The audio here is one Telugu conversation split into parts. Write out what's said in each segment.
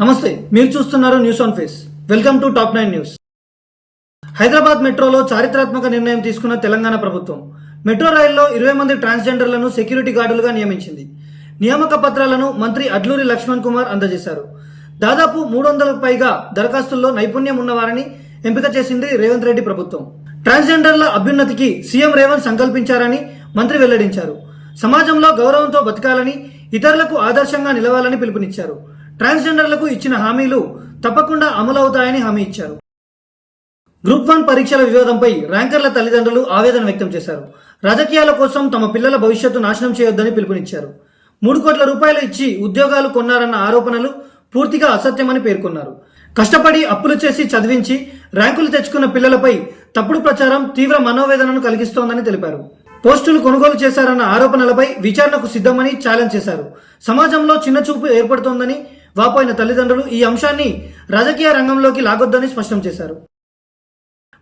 నమస్తే మీరు చూస్తున్నారు news on face welcome to top nine news Hyderabad మెట్రోలో చారిత్రాత్మక నిర్ణయం తీసుకున్న తెలంగాణ ప్రభుత్వం. మెట్రో రైల్లో ఇరవై మంది ట్రాన్స్జెండర్లను సెక్యూరిటీ గార్డులుగా నియమించింది. నియామక పత్రాలను మంత్రి అడ్లూరి లక్ష్మణ్ కుమార్ అందజేశారు. దాదాపు మూడు వందలకు పైగా దరఖాస్తుల్లో నైపుణ్యం ఉన్నవారిని ఎంపిక చేసింది రేవంత్ రెడ్డి ప్రభుత్వం. ట్రాన్స్జెండర్ల అభ్యున్నతికి సీఎం రేవంత్ సంకల్పించారని మంత్రి వెల్లడించారు. సమాజంలో గౌరవంతో బతకాలని ఇతరులకు ఆదర్శంగా నిలవాలని పిలుపునిచ్చారు. ట్రాన్స్జెండర్లకు ఇచ్చిన హామీలు తప్పకుండా అమలవుతాయని హామీ ఇచ్చారు. గ్రూప్ వన్ పరీక్షల వివాదంపై ర్యాంకర్ల తల్లిదండ్రులు ఆవేదన వ్యక్తం చేశారు. రాజకీయాల కోసం తమ పిల్లల భవిష్యత్తు నాశనం చేయొద్దని పిలుపునిచ్చారు. మూడు కోట్ల రూపాయలు ఇచ్చి ఉద్యోగాలు కొన్నారన్న ఆరోపణలు పూర్తిగా అసత్యమని పేర్కొన్నారు. కష్టపడి అప్పులు చేసి చదివించి ర్యాంకులు తెచ్చుకున్న పిల్లలపై తప్పుడు ప్రచారం తీవ్ర మనోవేదనను కలిగిస్తోందని తెలిపారు. పోస్టులు కొనుగోలు చేశారన్న ఆరోపణలపై విచారణకు సిద్ధమని ఛాలెంజ్ చేశారు. సమాజంలో చిన్న చూపు ఏర్పడుతోందని వాపోయిన తల్లిదండ్రులు ఈ అంశాన్ని రాజకీయ రంగంలోకి లాగొద్దని స్పష్టం చేశారు.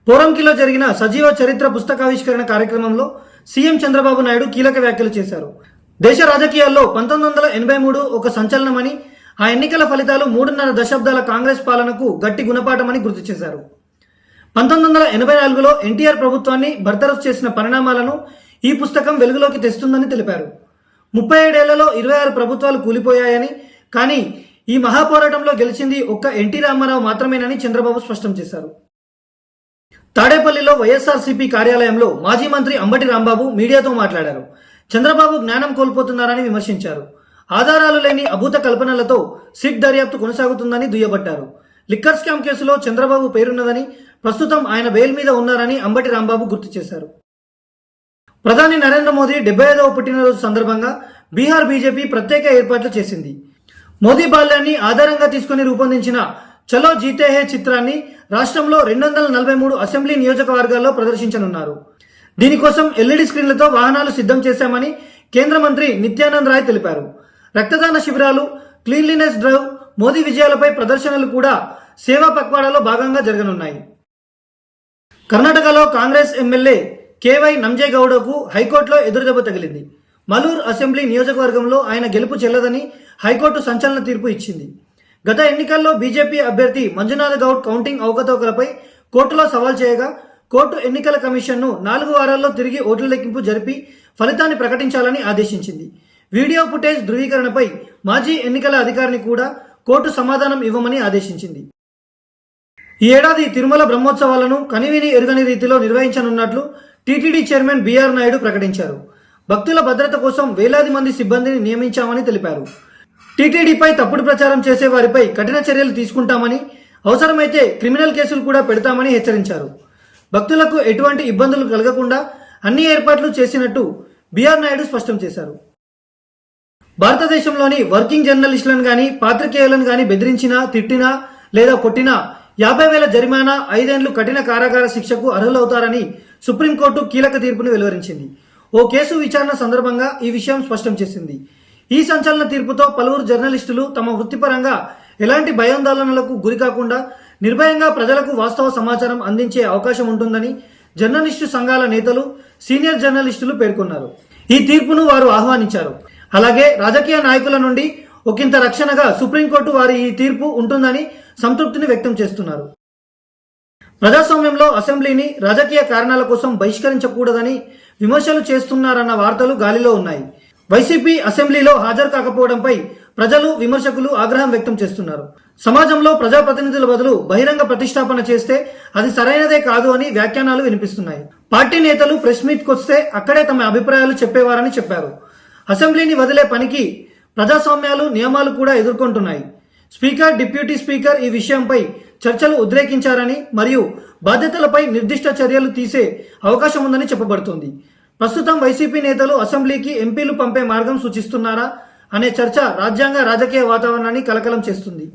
పోరంకిలో జరిగిన సజీవ చరిత్ర పుస్తకావిష్కరణ కార్యక్రమంలో సీఎం చంద్రబాబు నాయుడు కీలక వ్యాఖ్యలు చేశారు. దేశ రాజకీయాల్లో పంతొమ్మిది వందల ఎనభై మూడు ఒక సంచలనమని ఆ ఎన్నికల ఫలితాలు మూడున్నర దశాబ్దాల కాంగ్రెస్ పాలనకు గట్టి గుణపాఠమని గుర్తు చేశారు. పంతొమ్మిది వందల ఎనభై నాలుగులో ఎన్టీఆర్ ప్రభుత్వాన్ని బర్తరఫ్ చేసిన పరిణామాలను ఈ పుస్తకం వెలుగులోకి తెస్తుందని తెలిపారు. ముప్పై ఏడేళ్ళలో ఇరవై ఆరు ప్రభుత్వాలు కూలిపోయాయని కానీ ఈ మహాపోరాటంలో గెలిచింది ఒక్క ఎన్టీ రామారావు మాత్రమేనని చంద్రబాబు స్పష్టం చేశారు. తాడేపల్లిలో వైఎస్ఆర్సీపీ కార్యాలయంలో మాజీ మంత్రి అంబటి రాంబాబు మీడియాతో మాట్లాడారు. చంద్రబాబు జ్ఞానం కోల్పోతున్నారని విమర్శించారు. ఆధారాలు లేని అభూత కల్పనలతో సిట్ దర్యాప్తు కొనసాగుతుందని దుయ్యబట్టారు. లిక్కర్ స్కామ్ కేసులో చంద్రబాబు పేరున్నదని ప్రస్తుతం ఆయన బెయిల్ మీద ఉన్నారని అంబటి రాంబాబు గుర్తు చేశారు. ప్రధాని నరేంద్ర మోదీ డెబ్బై ఐదవ పుట్టినరోజు సందర్భంగా బీహార్ బీజేపీ ప్రత్యేక ఏర్పాట్లు చేసింది. మోదీ బాల్యాన్ని ఆధారంగా తీసుకుని రూపొందించిన చలో జీతే హే చిత్రాన్ని రాష్ట్రంలో రెండు వందల నలభై మూడు అసెంబ్లీ నియోజకవర్గాల్లో ప్రదర్శించనున్నారు. దీనికోసం ఎల్ఈడి స్క్రీన్లతో వాహనాలు సిద్ధం చేశామని కేంద్ర మంత్రి నిత్యానంద్ రాయ్ తెలిపారు. రక్తదాన శిబిరాలు క్లీన్లీనెస్ డ్రైవ్ మోదీ విజయాలపై ప్రదర్శనలు కూడా సేవా పక్వాడాలో భాగంగా జరగనున్నాయి. కర్ణాటకలో కాంగ్రెస్ ఎమ్మెల్యే కేవై నంజేగౌడకు హైకోర్టులో ఎదురుదెబ్బ తగిలింది. మలూర్ అసెంబ్లీ నియోజకవర్గంలో ఆయన గెలుపు చెల్లదని హైకోర్టు సంచలన తీర్పు ఇచ్చింది. గత ఎన్నికల్లో బీజేపీ అభ్యర్థి మంజునాథ్ గౌడ్ కౌంటింగ్ అవకతవకలపై కోర్టులో సవాల్ చేయగా కోర్టు ఎన్నికల కమిషన్ను నాలుగు వారాల్లో తిరిగి ఓట్ల లెక్కింపు జరిపి ఫలితాన్ని ప్రకటించాలని ఆదేశించింది. వీడియో ఫుటేజ్ ధృవీకరణపై మాజీ ఎన్నికల అధికారిని కూడా కోర్టు సమాధానం ఇవ్వమని ఆదేశించింది. ఈ ఏడాది తిరుమల బ్రహ్మోత్సవాలను కనివిని ఎరుగని రీతిలో నిర్వహించనున్నట్లు టీటీడీ చైర్మన్ బీఆర్ నాయుడు ప్రకటించారు. భక్తుల భద్రత కోసం వేలాది మంది సిబ్బందిని నియమించామని తెలిపారు. టీటీడీపై తప్పుడు ప్రచారం చేసే వారిపై కఠిన చర్యలు తీసుకుంటామని అవసరమైతే క్రిమినల్ కేసులు కూడా పెడతామని హెచ్చరించారు. భక్తులకు ఎటువంటి ఇబ్బందులు కలగకుండా అన్ని ఏర్పాట్లు చేసినట్టు బీఆర్ నాయుడు స్పష్టం చేశారు. భారతదేశంలోని వర్కింగ్ జర్నలిస్టులను గాని పాత్రికేయులను గాని బెదిరించినా తిట్టినా లేదా కొట్టినా యాభై వేల జరిమానా ఐదేండ్లు కఠిన కారాగార శిక్షకు అర్హులవుతారని సుప్రీంకోర్టు కీలక తీర్పును వెలువరించింది. ఓ కేసు విచారణ సందర్భంగా ఈ విషయం స్పష్టం చేసింది. ఈ సంచలన తీర్పుతో పలువురు జర్నలిస్టులు తమ వృత్తిపరంగా ఎలాంటి భయాందోళనలకు గురికాకుండా నిర్భయంగా ప్రజలకు వాస్తవ సమాచారం అందించే అవకాశం ఉంటుందని జర్నలిస్టు సంఘాల నేతలు సీనియర్ జర్నలిస్టులు పేర్కొన్నారు. ఈ తీర్పును వారు ఆహ్వానించారు. అలాగే రాజకీయ నాయకుల నుండి ఒకంత రక్షణగా సుప్రీంకోర్టు వారి ఈ తీర్పు ఉంటుందని సంతృప్తిని వ్యక్తం చేస్తున్నారు. ప్రజాస్వామ్యంలో అసెంబ్లీని రాజకీయ కారణాల కోసం బహిష్కరించకూడదని విమర్శలు చేస్తున్నారన్న వార్తలు గాలిలో ఉన్నాయి. వైసీపీ అసెంబ్లీలో హాజరు కాకపోవడంపై ప్రజలు విమర్శకులు ఆగ్రహం వ్యక్తం చేస్తున్నారు. సమాజంలో ప్రజాప్రతినిధుల బదులు బహిరంగ ప్రతిష్టాపన చేస్తే అది సరైనదే కాదు అని వ్యాఖ్యానాలు వినిపిస్తున్నాయి. పార్టీ నేతలు ప్రెస్ మీట్కి వస్తే అక్కడే తమ అభిప్రాయాలు చెప్పేవారని చెప్పారు. అసెంబ్లీని వదిలే పనికి ప్రజాస్వామ్యాలు నియమాలు కూడా ఎదుర్కొంటున్నాయి. స్పీకర్ డిప్యూటీ స్పీకర్ ఈ విషయంపై చర్చలు ఉద్రేకించారని మరియు బాధ్యతలపై నిర్దిష్ట చర్యలు తీసే అవకాశం ఉందని చెప్పబడుతోంది. ప్రస్తుతం వైసీపీ నేతలు అసెంబ్లీకి ఎంపీలు పంపే మార్గం సూచిస్తున్నారా అనే చర్చ రాజ్యాంగ రాజకీయ వాతావరణాన్ని కలకలం చేస్తుంది.